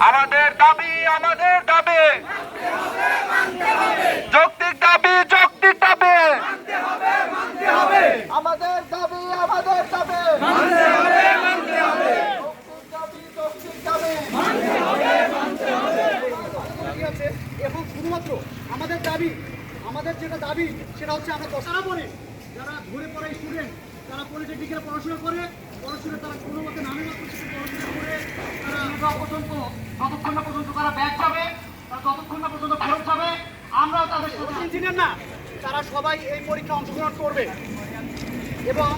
আমাদের দাবি আমাদের দাবি। যৌক্তিক দাবি যৌক্তিক দাবি। আমাদের দাবি আমাদের দাবি? এবং শুধুমাত্র আমাদের দাবি, আমাদের যেটা দাবি, সেটা হচ্ছে আমরা দশারা পড়ি যারা ঘুরে পড়া স্টুডেন্ট তারা পলিটেকনিক্যাল পড়াশোনা করে পড়াশোনা তারা কোনো মতে নামে কিছু পড়াশোনা করে তারা পর্যন্ত যতক্ষণ না পর্যন্ত তারা ব্যাগ যাবে তারা ততক্ষণ না পর্যন্ত ফেরত যাবে আমরাও তাদের ইঞ্জিনিয়ার না তারা সবাই এই পরীক্ষা অংশগ্রহণ করবে। এবং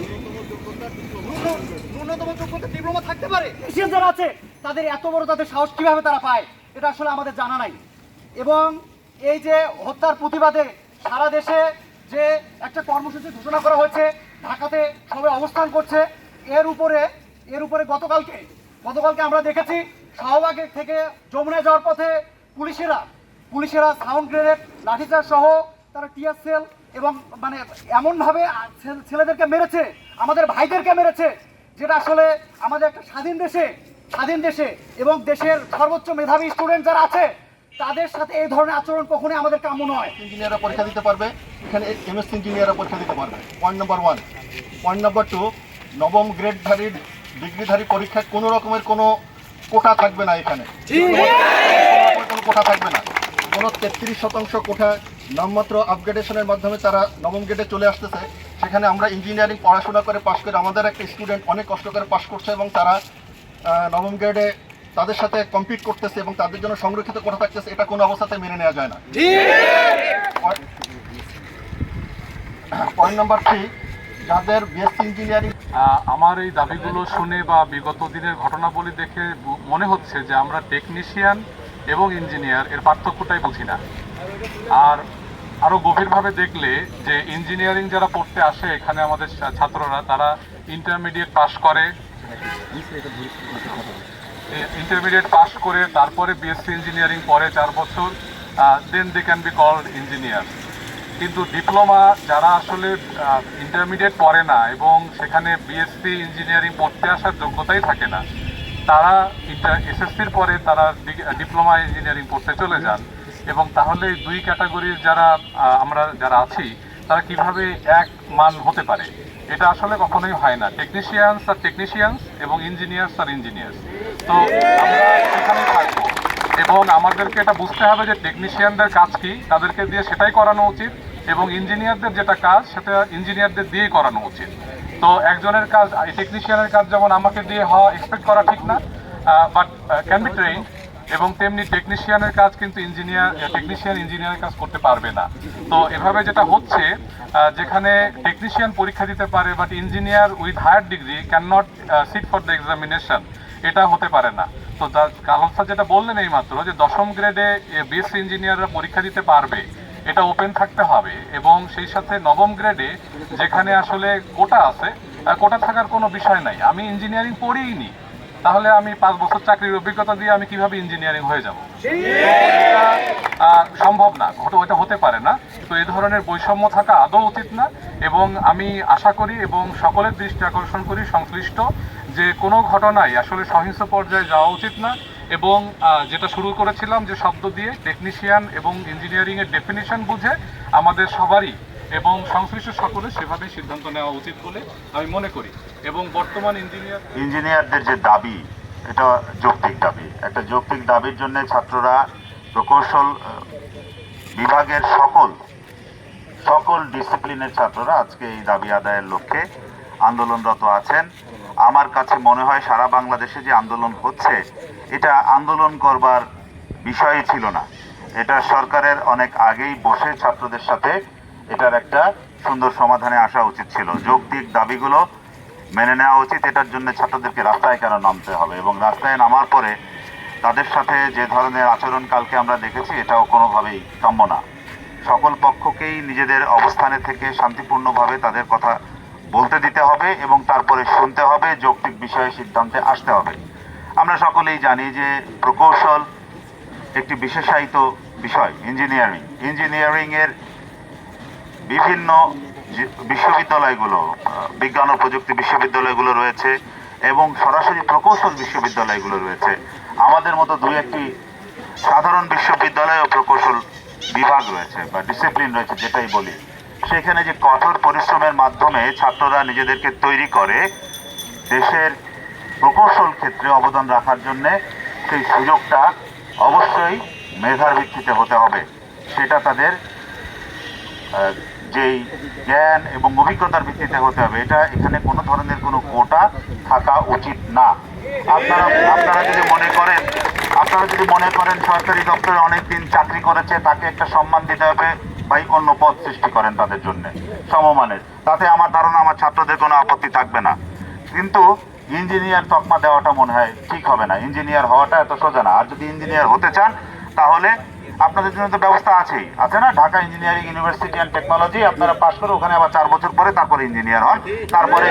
ন্যূনতম যোগ্যতা ডিপ্লোমা থাকতে পারে। যারা আছে তাদের এত বড় তাদের সাহস কীভাবে তারা পায় এটা আসলে আমাদের জানা নাই। এবং এই যে হত্যার প্রতিবাদে সারা দেশে যে একটা কর্মসূচি ঘোষণা করা হয়েছে, ঢাকাতে সবাই অবস্থান করছে। এর উপরে এর উপরে গতকালকে গতকালকে আমরা দেখেছি শাহবাগের থেকে যমুনায় যাওয়ার পথে পুলিশেরা পুলিশেরা সাউন্ড গ্রেনেড, লাঠিচার্জ সহ তারা টিয়ার সেল এবং মানে এমনভাবে ছেলেদেরকে মেরেছে, আমাদের ভাইদেরকে মেরেছে, যেটা আসলে আমাদের একটা স্বাধীন দেশে স্বাধীন দেশে এবং দেশের সর্বোচ্চ মেধাবী স্টুডেন্ট যারা আছে তাদের সাথে এই ধরনের আচরণ কখনোই আমাদের কাম্য নয়। ইঞ্জিনিয়াররা পরীক্ষা দিতে পারবে। এখানে এমএসসি ইঞ্জিনিয়াররা পরীক্ষা দিতে পারবে। Point number one point number two নবম গ্রেডধারী ডিগ্রিধারী পরীক্ষায় কোনো রকমের কোনো কোটা থাকবে না এখানে। কোনো কোটা থাকবে না। কোনো তেত্রিশ শতাংশ কোঠা নামমাত্র আপগ্রেডেশনের মাধ্যমে তারা নবম গ্রেডে চলে আসতেছে। সেখানে আমরা ইঞ্জিনিয়ারিং পড়াশোনা করে পাশ করে আমাদের একটা স্টুডেন্ট অনেক কষ্ট করে পাশ করছে এবং তারা নবম গ্রেডে তাদের সাথে কম্পিট করতেছে এবং তাদের জন্য সংরক্ষিত কোঠা থাকতেছে, এটা কোনো অবস্থাতে মেনে নেওয়া যায় না। পয়েন্ট নাম্বার থ্রি যাদের বিএসসি ইঞ্জিনিয়ারিং আমার এই দাবিগুলো শুনে বা বিগত দিনের ঘটনাবলী দেখে মনে হচ্ছে যে আমরা টেকনিশিয়ান এবং ইঞ্জিনিয়ার এর পার্থক্যটাই বুঝি না। আর আরও গভীরভাবে দেখলে যে ইঞ্জিনিয়ারিং যারা পড়তে আসে এখানে আমাদের ছাত্ররা, তারা ইন্টারমিডিয়েট পাশ করে। ইন্টারমিডিয়েট পাশ করে তারপরে বিএসসি ইঞ্জিনিয়ারিং পরে চার বছর then they can be called engineer কিন্তু ডিপ্লোমা যারা আসলে ইন্টারমিডিয়েট পড়ে না এবং সেখানে বিএসসি ইঞ্জিনিয়ারিং পড়তে আসার যোগ্যতাই থাকে না, তারা এসএসসির পরে তারা ডিপ্লোমা ইঞ্জিনিয়ারিং পড়তে চলে যান। এবং তাহলে দুই ক্যাটাগরির যারা আমরা যারা আছি তারা কীভাবে এক মান হতে পারে? এটা আসলে কখনোই হয় না। টেকনিশিয়ানস আর টেকনিশিয়ানস এবং ইঞ্জিনিয়ার্স আর ইঞ্জিনিয়ার্স তো আমরা থাকব। এবং আমাদেরকে এটা বুঝতে হবে যে টেকনিশিয়ানদের কাজ কি, তাদেরকে দিয়ে সেটাই করানো উচিত এবং ইঞ্জিনিয়ারদের যেটা কাজ, সেটা ইঞ্জিনিয়ারদের দিয়েই করানো উচিত। তো একজনের কাজ টেকনিশিয়ানের কাজ যেমন আমাকে দিয়ে হওয়া এক্সপেক্ট করা ঠিক না বাট ক্যান বি ট্রেন এবং তেমনি টেকনিশিয়ানের কাজ কিন্তু ইঞ্জিনিয়ার টেকনিশিয়ান ইঞ্জিনিয়ারের কাজ করতে পারবে না। তো এভাবে যেটা হচ্ছে যেখানে টেকনিশিয়ান পরীক্ষা দিতে পারে but engineer with higher degree can not sit for the examination এটা হতে পারে না। তো কালাম স্যার যেটা বললেন এই মাত্র যে দশম গ্রেডে বিএসসি ইঞ্জিনিয়াররা পরীক্ষা দিতে পারবে, এটা ওপেন থাকতে হবে। এবং সেই সাথে নবম গ্রেডে যেখানে আসলে কোটা আছে কোটা থাকার কোনো বিষয় নাই। আমি ইঞ্জিনিয়ারিং পড়িইনি তাহলে আমি পাঁচ বছর চাকরির অভিজ্ঞতা দিয়ে আমি কীভাবে ইঞ্জিনিয়ারিং হয়ে যাব? সম্ভব না ওইটা হতে পারে না। তো এই ধরনের বৈষম্য থাকা আদৌ উচিত না, এবং আমি আশা করি এবং সকলের দৃষ্টি আকর্ষণ করি সংশ্লিষ্ট যে কোনো ঘটনাই আসলে সহিংস পর্যায়ে যাওয়া উচিত না, এবং যেটা শুরু করেছিলাম যে শব্দ দিয়ে টেকনিশিয়ান এবং ইঞ্জিনিয়ারিং এর ডেফিনিশন বুঝে আমাদের সবারই এবং সংশ্লিষ্ট সকলের সেভাবেই সিদ্ধান্ত নেওয়া উচিত বলে আমি মনে করি। এবং বর্তমান ইঞ্জিনিয়ার ইঞ্জিনিয়ারদের যে দাবি, এটা যৌক্তিক দাবি। একটা যৌক্তিক দাবির জন্য ছাত্ররা প্রকৌশল বিভাগের সকল সকল ডিসিপ্লিনের ছাত্ররা আজকে এই দাবি আদায়ের লক্ষ্যে আন্দোলনরত আছেন। আমার কাছে মনে হয় সারা বাংলাদেশে যে আন্দোলন হচ্ছে, এটা আন্দোলন করবার বিষয়ই ছিল না। এটা সরকারের অনেক আগেই বসে ছাত্রদের সাথে এটার একটা সুন্দর সমাধানে আসা উচিত ছিল। যৌক্তিক দাবিগুলো মেনে নেওয়া উচিত, এটার জন্য ছাত্রদেরকে রাস্তায় কেন নামতে হবে? এবং রাস্তায় নামার পরে তাদের সাথে যে ধরনের আচরণ কালকে আমরা দেখেছি, এটাও কোনোভাবেই কাম্য না। সকল পক্ষকেই নিজেদের অবস্থানে থেকে শান্তিপূর্ণভাবে তাদের কথা বলতে দিতে হবে এবং তারপরে শুনতে হবে, যৌক্তিক বিষয়ে সিদ্ধান্তে আসতে হবে। আমরা সকলেই জানি যে প্রকৌশল একটি বিশেষায়িত বিষয়, ইঞ্জিনিয়ারিং। ইঞ্জিনিয়ারিংয়ের বিভিন্ন বিশ্ববিদ্যালয়গুলো বিজ্ঞান ও প্রযুক্তি বিশ্ববিদ্যালয়গুলো রয়েছে এবং সরাসরি প্রকৌশল বিশ্ববিদ্যালয়গুলো রয়েছে। আমাদের মতো দুই একটি সাধারণ বিশ্ববিদ্যালয় ও প্রকৌশল বিভাগ রয়েছে বা ডিসিপ্লিন রয়েছে, যেটাই বলি। সেখানে যে কঠোর পরিশ্রমের মাধ্যমে ছাত্ররা নিজেদেরকে তৈরি করে দেশের প্রকৌশল ক্ষেত্রে অবদান রাখার জন্য সেই সুযোগটা অবশ্যই মেধার ভিত্তিতে হতে হবে। সেটা তাদের যেই জ্ঞান এবং অভিজ্ঞতার ভিত্তিতে হতে হবে, এটা এখানে কোনো ধরনের কোনো কোটা থাকা উচিত না। আপনারা আপনারা যদি মনে করেন, আপনারা যদি মনে করেন সরকারি দপ্তরে অনেক দিন চাকরি করেছে, তাকে একটা সম্মান দিতে হবে ভাই অন্য পদ সৃষ্টি করেন তাদের জন্য, সমমানের। তাতে আমার ধারণা, আমার ছাত্রদের কোনো আপত্তি থাকবে না। কিন্তু ইঞ্জিনিয়ার তকমা দেওয়াটা মনে হয় ঠিক হবে না। ইঞ্জিনিয়ার হওয়াটা এত সোজা না। আর যদি ইঞ্জিনিয়ার হতে চান, তাহলে আপনাদের জন্য তো ব্যবস্থা আছেই। আছে না? Dhaka engineering university and technology আপনারা পাশ করে ওখানে আবার চার বছর পরে তারপরে ইঞ্জিনিয়ার হন। তারপরে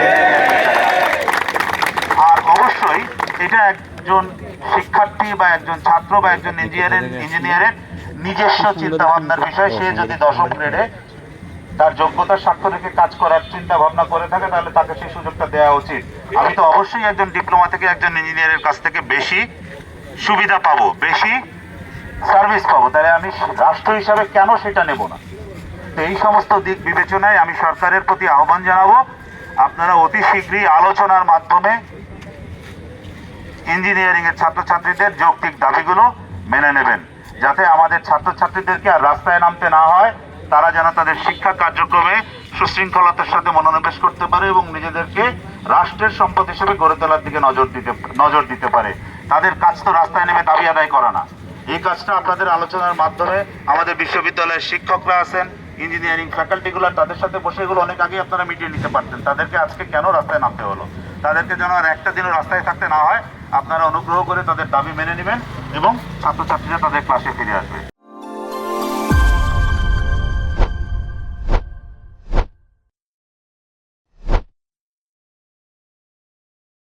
আর অবশ্যই এটা একজন শিক্ষার্থী বা একজন ছাত্র বা একজন ইঞ্জিনিয়ারের ইঞ্জিনিয়ারের নিজস্ব চিন্তা ভাবনার বিষয়। সে যদি দশম গ্রেডে তার যোগ্যতার স্বার্থ রেখে কাজ করার চিন্তা ভাবনা করে থাকে তাহলে তাকে সেই সুযোগটা দেওয়া উচিত। আমি তো অবশ্যই একজন ডিপ্লোমা থেকে একজন ইঞ্জিনিয়ারের কাছ থেকে বেশি সুবিধা পাবো। বেশি সার্ভিস পাবো। তাহলে আমি রাষ্ট্র হিসাবে কেন সেটা নেব না? তো এই সমস্ত দিক বিবেচনায় আমি সরকারের প্রতি আহ্বান জানাব। আপনারা অতি শীঘ্রই আলোচনার মাধ্যমে ইঞ্জিনিয়ারিং এর ছাত্রছাত্রীদের যৌক্তিক দাবিগুলো মেনে নেবেন, যাতে আমাদের ছাত্রছাত্রীদেরকে আর রাস্তায় নামতে না হয়। তারা যেন তাদের শিক্ষা কার্যক্রমে সুশৃঙ্খলতার সাথে মনোনিবেশ করতে পারে এবং নিজেদেরকে রাষ্ট্রের সম্পদ হিসেবে গড়ে তোলার দিকে নজর দিতে নজর দিতে পারে। তাদের কাজ তো রাস্তায় নেমে দাবি আদায় করা না। এই কাজটা আপনাদের আলোচনার মাধ্যমে আমাদের বিশ্ববিদ্যালয়ের শিক্ষকরা আছেন, ইঞ্জিনিয়ারিং ফ্যাকাল্টিগুলো তাদের সাথে বসে এগুলো অনেক আগে আপনারা মিটিয়ে নিতে পারতেন। তাদেরকে আজকে কেন রাস্তায় নামতে হলো? তাদেরকে যেন আর একটা দিনও রাস্তায় থাকতে না হয়, আপনারা অনুগ্রহ করে তাদের দাবি মেনে নেবেন এবং ছাত্রছাত্রীরা তাদের ক্লাসে ফিরে আসবে।